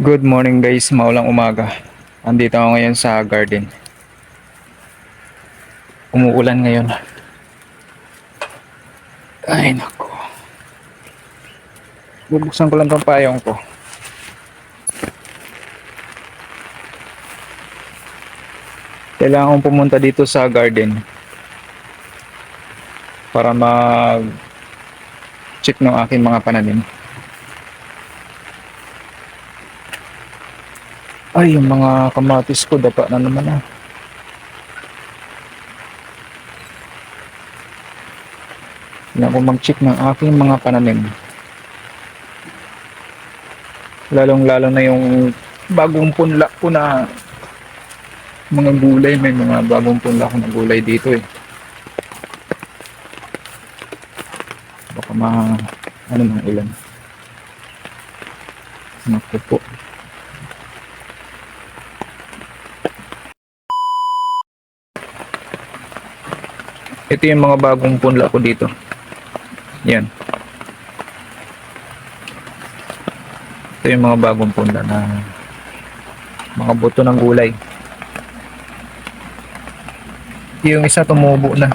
Good morning guys, maulang umaga. Andito ako ngayon sa garden. Umuulan ngayon. Ay nako. Bubuksan ko lang tong payong ko. Kailangan kong pumunta dito sa garden para mag check ng aking mga pananim. Ay, yung mga kamatis ko, dapa na naman ah. Kailangan ko mag-check ng aking mga pananim. Lalong lalo na yung bagong punla ko na mga gulay. May mga bagong punla ko na gulay dito eh. Baka ma... ano ng ulan. Naku po. Ito yung mga bagong punla ko dito. Yan. Ito yung mga bagong punla na mga buto ng gulay. Yung isa tumubo na.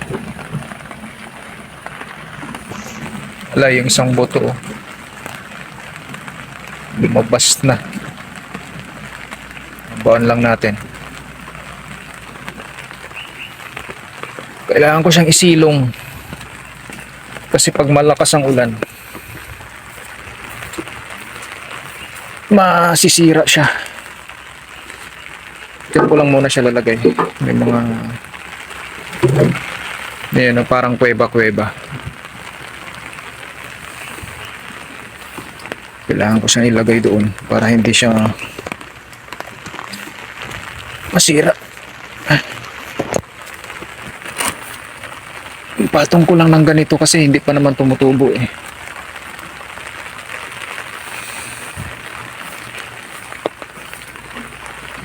Wala, yung isang buto. oh. Lumabas na. Baon lang natin. Kailangan ko siyang isilong. Kasi pag malakas ang ulan, masisira siya. Diyan ko lang muna siya lalagay. May mga Ayan, parang kuweba-kuweba. Kailangan ko siyang ilagay doon para hindi siya masira. Patong ko lang ng ganito kasi hindi pa naman tumutubo eh.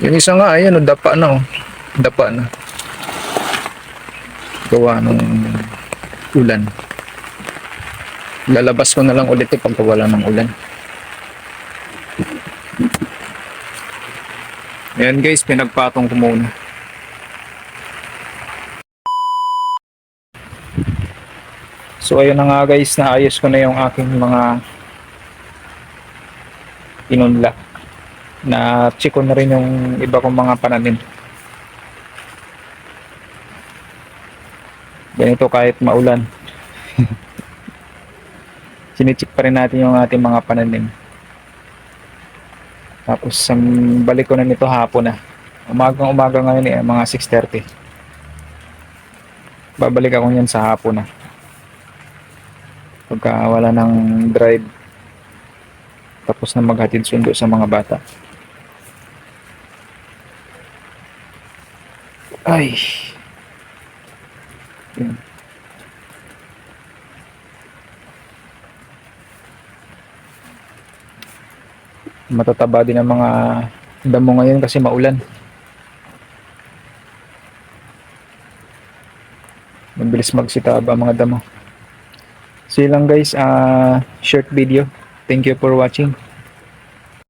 Yung isa nga, ayan, oh, dapa na oh. Dapa na. Gawa nung ulan. Lalabas ko na lang ulit ito pag wala ng ulan. Ayan guys, pinagpatong ko muna. So ayun na nga guys, naayos ko na yung aking mga inunla. Na check ko na rin yung iba kong mga pananim. Ganito kahit maulan. Sinicheck pa rin natin yung ating mga pananim. Tapos um, balik ko na nito hapon na. Umagang umaga ngayon eh, mga 6.30. Babalik ako yan sa hapon na pagka wala ng drive tapos na maghatid sundo sa mga bata. Ay! Yun. matataba din ang mga damo ngayon kasi maulan. Mabilis magsitaba ang mga damo So yun lang guys, uh, short video. Thank you for watching.